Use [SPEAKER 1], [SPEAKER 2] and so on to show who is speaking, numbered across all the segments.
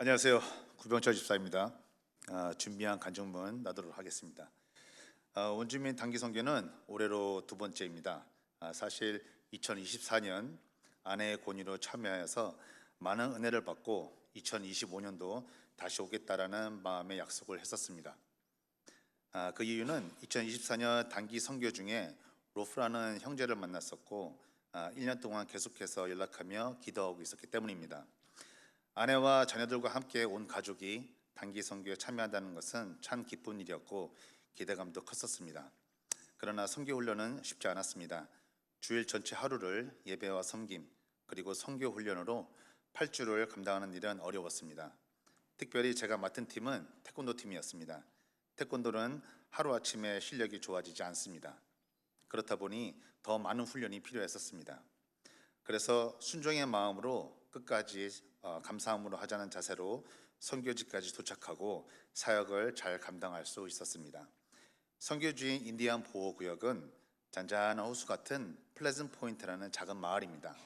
[SPEAKER 1] 안녕하세요. 구병철 집사입니다. 아, 준비한 간증문 나도록 하겠습니다. 아, 원주민 단기 선교는 올해로 두 번째입니다. 아, 사실 2024년 아내의 권유로 참여해서 많은 은혜를 받고 2025년도 다시 오겠다라는 마음의 약속을 했었습니다. 아, 그 이유는 2024년 단기 선교 중에 로프라는 형제를 만났었고 아, 1년 동안 계속해서 연락하며 기도하고 있었기 때문입니다. 아내와 자녀들과 함께 온 가족이 단기 선교에 참여한다는 것은 참 기쁜 일이었고 기대감도 컸었습니다. 그러나 선교 훈련은 쉽지 않았습니다. 주일 전체 하루를 예배와 섬김 그리고 선교 훈련으로 8주를 감당하는 일은 어려웠습니다. 특별히 제가 맡은 팀은 태권도 팀이었습니다. 태권도는 하루아침에 실력이 좋아지지 않습니다. 그렇다 보니 더 많은 훈련이 필요했었습니다. 그래서 순종의 마음으로 끝까지 어, 감사함으로 하자는 자세로 선교지까지 도착하고 사역을 잘 감당할 수 있었습니다. 선교지인 인디안 보호구역은 잔잔한 호수 같은 플레즌 포인트라는 작은 마을입니다.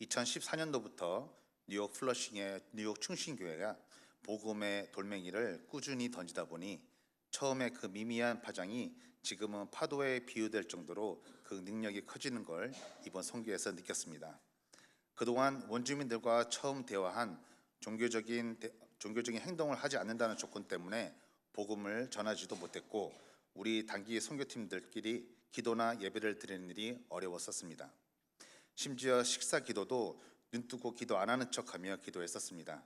[SPEAKER 1] 2014년도부터 뉴욕 플러싱의 뉴욕 충신교회가 복음의 돌멩이를 꾸준히 던지다 보니 처음에 그 미미한 파장이 지금은 파도에 비유될 정도로 그 능력이 커지는 걸 이번 선교에서 느꼈습니다. 그동안 원주민들과 처음 대화한 종교적인 대- 종교적인 행동을 하지 않는다는 조건 때문에 복음을 전하지도 못했고 우리 단기 선교팀들끼리 기도나 예배를 드리는 일이 어려웠었습니다. 심지어 식사 기도도 눈뜨고 기도 안 하는 척하며 기도했었습니다.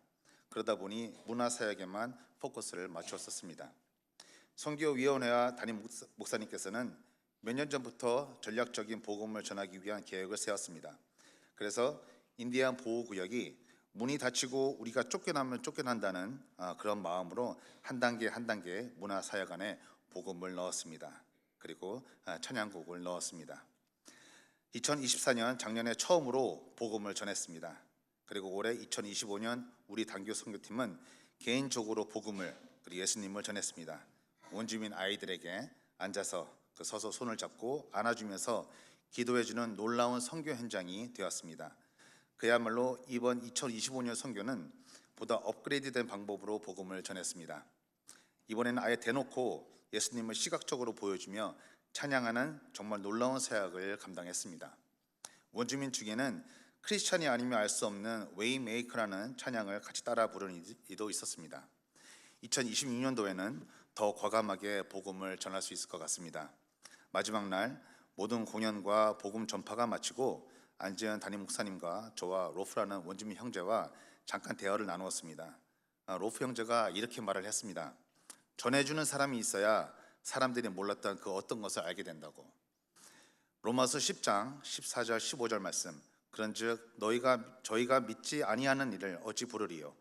[SPEAKER 1] 그러다 보니 문화 사역에만 포커스를 맞추었었습니다. 선교위원회와 담임 목사- 목사님께서는 몇 년 전부터 전략적인 복음을 전하기 위한 계획을 세웠습니다. 그래서 인디안 보호구역이 문이 닫히고 우리가 쫓겨나면 쫓겨난다는 아, 그런 마음으로 한 단계 한 단계 문화 사역 안에 복음을 넣었습니다. 그리고 아, 찬양곡을 넣었습니다. 2024년 작년에 처음으로 복음을 전했습니다. 그리고 올해 2025년 우리 단교 선교팀은 개인적으로 복음을 그리고 예수님을 전했습니다. 원주민 아이들에게 앉아서 그 서서 손을 잡고 안아주면서 기도해주는 놀라운 선교 현장이 되었습니다. 그야말로 이번 2025년 선교는 보다 업그레이드된 방법으로 복음을 전했습니다. 이번에는 아예 대놓고 예수님을 시각적으로 보여주며 찬양하는 정말 놀라운 사역을 감당했습니다. 원주민 중에는 크리스찬이 아니면 알 수 없는 웨이메이커라는 찬양을 같이 따라 부르는 이도 있었습니다. 2026년도에는 더 과감하게 복음을 전할 수 있을 것 같습니다. 마지막 날 모든 공연과 복음 전파가 마치고 안재현 담임 목사님과 저와 로프라는 원주민 형제와 잠깐 대화를 나누었습니다. 아, 로프 형제가 이렇게 말을 했습니다. 전해주는 사람이 있어야 사람들이 몰랐던 그 어떤 것을 알게 된다고. 로마서 10장 14절 15절 말씀. 그런즉 너희가 저희가 믿지 아니하는 일을 어찌 부르리요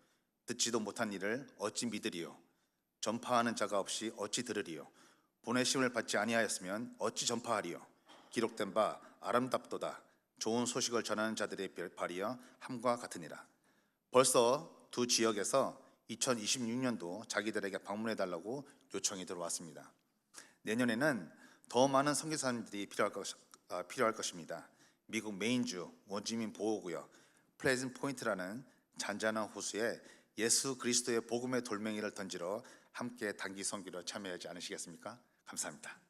[SPEAKER 1] 듣지도 못한 일을 어찌 믿으리요 전파하는 자가 없이 어찌 들으리요 보내심을 받지 아니하였으면 어찌 전파하리요 기록된 바 아름답도다 좋은 소식을 전하는 자들의 발이여 함과 같으니라 벌써 두 지역에서 2026년도 자기들에게 방문해 달라고 요청이 들어왔습니다. 내년에는 더 많은 선교사님들이 필요할, 것, 아, 필요할 것입니다. 미국 메인주 원주민 보호구역 플레즌 포인트라는 잔잔한 호수에 예수 그리스도의 복음의 돌멩이를 던지러 함께 단기 선교로 참여하지 않으시겠습니까? 감사합니다.